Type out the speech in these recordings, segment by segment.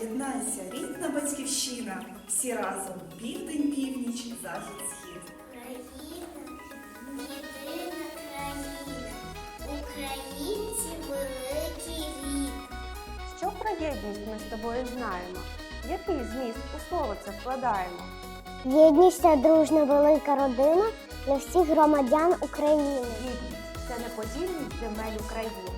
Єднайся, рідна батьківщина, всі разом південь, північ, захід, схід. Країна, єдина країна, українці великий рід. Що про єдність ми з тобою знаємо? Який зміст у слово це вкладаємо? Єдність це дружна велика родина для всіх громадян України. Єдність це неподільність земель України.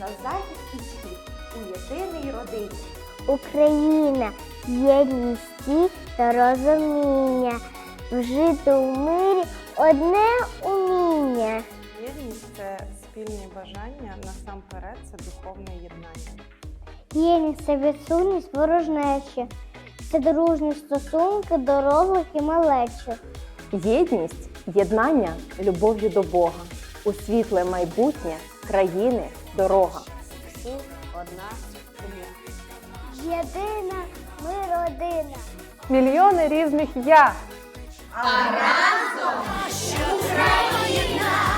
На захід і схід у єдиній родині. Україна, єдність та розуміння, вжити у мирі одне уміння. Єдність це спільні бажання, насамперед це духовне єднання. Єдність це відсутність ворожнечі, це дружні стосунки дорослих і малечі. Єдність єднання любов'ю до Бога, у світле майбутнє країни дорога. Всі одна сім'я. Єдина ми родина. Мільйони різних я. Єднання